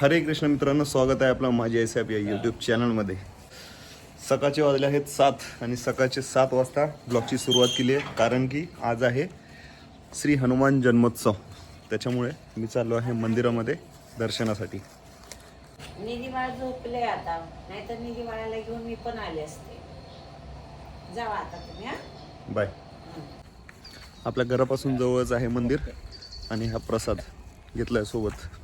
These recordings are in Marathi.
हरे कृष्ण मित्रांनो स्वागत आहे आपलं माझी एस या यूट्यूब चॅनलमध्ये सकाळचे वाजले आहेत सात आणि सकाळचे सात वाजता ब्लॉगची सुरुवात केली आहे कारण की आज आहे श्री हनुमान जन्मोत्सव. त्याच्यामुळे मी चाललो आहे मंदिरामध्ये दर्शनासाठी. निधी झोपले आता नाहीतर निधी घेऊन मी पण आले असते. जावा आता तुम्ही हा? बाय. आपल्या घरापासून जवळच आहे मंदिर आणि हा प्रसाद घेतलाय सोबत.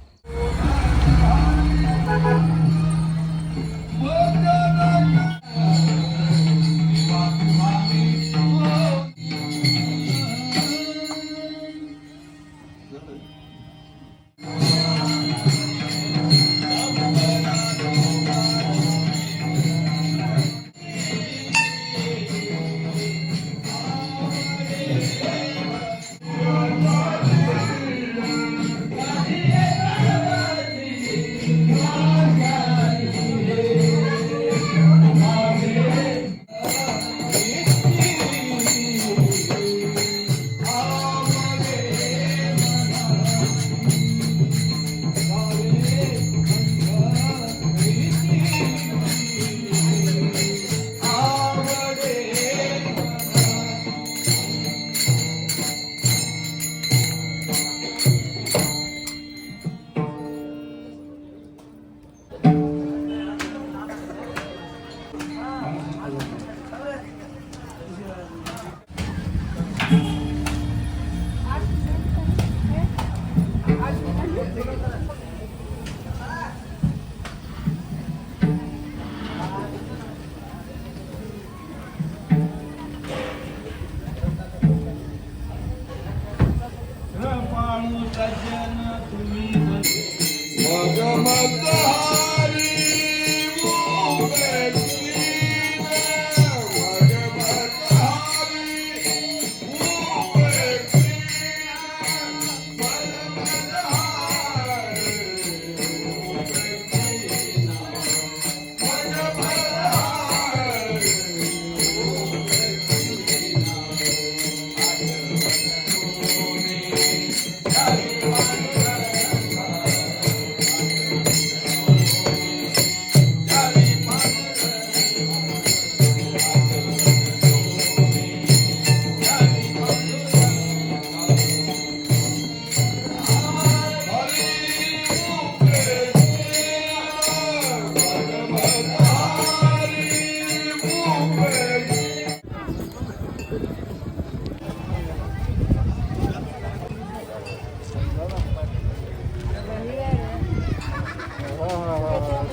Yeah.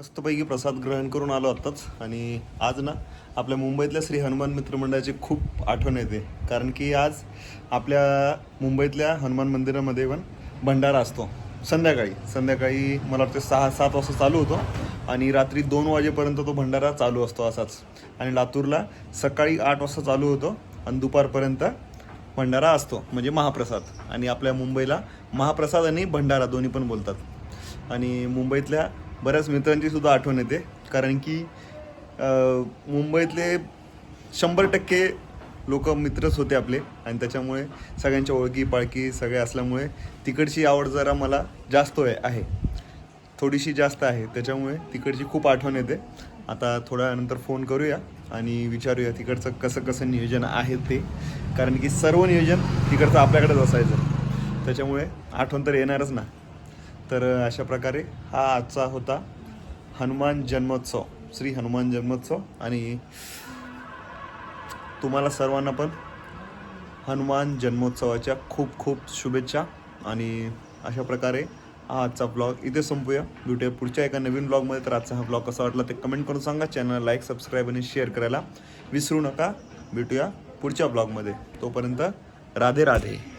मस्तपैकी प्रसाद ग्रहण करून आलो आत्ताच. आणि आज ना आपल्या मुंबईतल्या श्री हनुमान मित्र मंडळाची खूप आठवण येते. कारण की आज आपल्या मुंबईतल्या हनुमान मंदिरामध्ये पण भंडारा असतो. संध्याकाळी. संध्याकाळी मला वाटतं सहा सात वाजता चालू होतो. आणि रात्री दोन वाजेपर्यंत तो भंडारा चालू असतो असाच. आणि लातूरला सकाळी आठ वाजता चालू होतो. आणि दुपारपर्यंत भंडारा असतो म्हणजे महाप्रसाद. आणि आपल्या मुंबईला महाप्रसाद आणि भंडारा दोन्ही पण बोलतात. आणि मुंबईतल्या बऱ्याच मित्रांची सुद्धा आठवण येते. कारण की मुंबईतले शंभर टक्के लोक मित्रच होते आपले. आणि त्याच्यामुळे सगळ्यांच्या ओळखी पाळखी सगळे असल्यामुळे तिकडची आवड जरा मला जास्त आहे आहे. थोडीशी जास्त आहे. त्याच्यामुळे तिकडची खूप आठवण येते. आता थोड्या वेळानंतर फोन करूया आणि विचारूया तिकडचं कसं कसं नियोजन आहे ते. कारण की सर्व नियोजन तिकडचं आपल्याकडेच असायचं. त्याच्यामुळे आठवण तर येणारच ना. तर अशा प्रकारे हा आजचा होता हनुमान जन्मोत्सव श्री हनुमान जन्मोत्सव. आणि तुम्हाला सर्वांना पण हनुमान जन्मोत्सवाच्या खूप खूप शुभेच्छा. आणि अशा प्रकारे हा आजचा ब्लॉग इथे संपूया. भेटूया पुढच्या एका नवीन ब्लॉगमध्ये तर आजचा हा ब्लॉग कसा वाटला ते कमेंट करून सांगा. चॅनल लाईक सबस्क्राईब आणि शेअर करायला विसरू नका. भेटूया पुढच्या ब्लॉगमध्ये तोपर्यंत राधे राधे.